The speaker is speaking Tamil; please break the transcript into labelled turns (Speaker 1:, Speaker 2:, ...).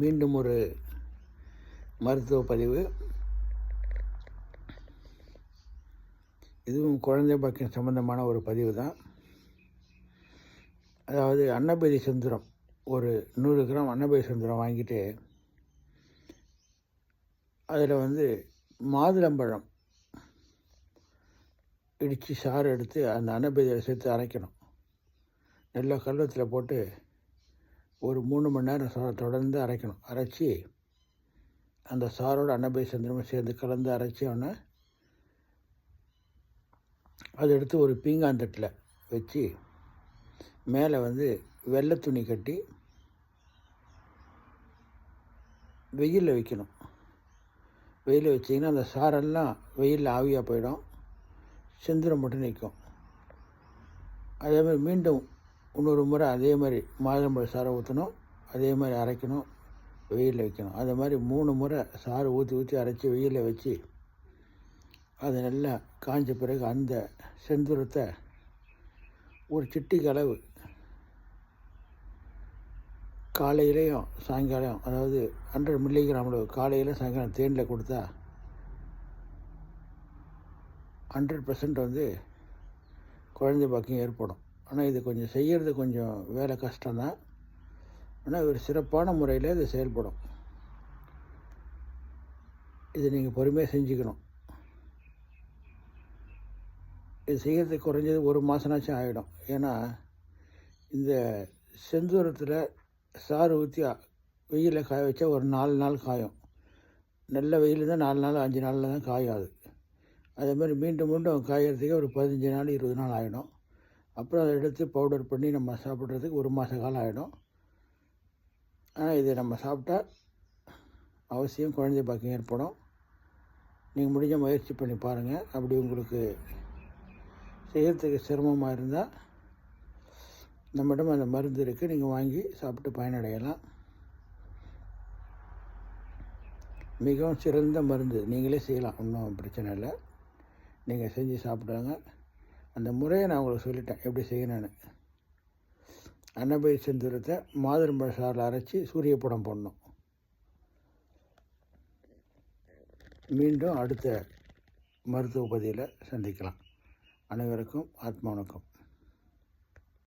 Speaker 1: மீண்டும் ஒரு மருத்துவ பதிவு. இதுவும் குழந்தை பாக்கியம் சம்பந்தமான ஒரு பதிவு தான். அதாவது அன்னபதி சுந்தரம் ஒரு நூறு கிராம் அன்னபதி சுந்தரம் வாங்கிட்டு அதில் வந்து மாதுளம்பழம் இடித்து சாறு எடுத்து அந்த அன்னபதியில் சேர்த்து அரைக்கணும். நல்லா கல்வத்தில் போட்டு ஒரு மூணு மணி நேரம் சா தொடர்ந்து அரைக்கணும். அரைச்சி அந்த சாரோட அன்னபை சந்திரமும் சேர்ந்து கலந்து அரைச்சி அவனை அதை எடுத்து ஒரு பீங்காந்தட்டில் வச்சு மேலே வந்து வெள்ளை துணி கட்டி வெயிலில் வைக்கணும். வெயிலில் வச்சிங்கன்னா அந்த சாரெல்லாம் வெயிலில் ஆவியாக போயிடும். செந்திரம் மட்டும் நிற்கும் அதே மாதிரி மீண்டும் இன்னொரு முறை அதே மாதிரி மாதுளம்பழ சாரை ஊற்றணும் அதே மாதிரி அரைக்கணும் வெயிலில் வைக்கணும். அது மாதிரி மூணு முறை சாறு ஊற்றி ஊற்றி அரைச்சி வெயிலில் வச்சு அது நல்லா காஞ்ச பிறகு அந்த செந்துரத்தை ஒரு சிட்டிக்கு அளவு காலையிலையும் சாயங்காலம் அதாவது ஹண்ட்ரட் மில்லிகிராம் அளவு காலையில் சாயங்காலம் தேனில் கொடுத்தா ஹண்ட்ரட் பர்சன்ட் வந்து குழந்தை பாக்கியம் ஏற்படும். ஆனால் இது கொஞ்சம் செய்கிறது கொஞ்சம் வேலை கஷ்டம்தான். ஆனால் ஒரு சிறப்பான முறையில் இது செயல்படும். இது நீங்கள் பொறுமையாக செஞ்சுக்கணும். இது செய்கிறதுக்கு குறைஞ்சது ஒரு மாதனாச்சும் ஆகிடும் ஏன்னா இந்த செந்தூரத்தில் சாறு ஊற்றி வெயிலில் காய வச்சா ஒரு நாலு நாள் காயும். நல்ல வெயில் தான் நாலு நாள் அஞ்சு நாளில் தான் காயும் அது அதே மாதிரி மீண்டும் மீண்டும் காயறதுக்கே ஒரு பதினஞ்சு நாள் இருபது நாள் ஆகிடும் அப்புறம் அதை எடுத்து பவுடர் பண்ணி நம்ம சாப்பிட்றதுக்கு ஒரு மாத காலம் ஆகிடும் ஆனால் இதை நம்ம சாப்பிட்டா அவசியம் குழந்தை பாக்கியம் ஏற்படும். நீங்கள் முடிஞ்ச முயற்சி பண்ணி பாருங்கள் அப்படி உங்களுக்கு செய்கிறதுக்கு சிரமமாக இருந்தால் நம்மிடம் அந்த மருந்து இருக்குது நீங்கள் வாங்கி சாப்பிட்டு பயனடையலாம். மிகவும் சிறந்த மருந்து. நீங்களே செய்யலாம். ஒன்றும் பிரச்சனை இல்லை. நீங்கள் செஞ்சு சாப்பிடுங்க. அந்த முறையை நான் உங்களுக்கு சொல்லிட்டேன். எப்படி செய்யணும்னு. அன்னபை செந்தூரத்தை மாதுளம்பழ சாரில் அரைச்சி சூரிய படம் போடணும். மீண்டும் அடுத்த மருத்துவ பதியில் சந்திக்கலாம். அனைவருக்கும் ஆத்மா வணக்கம்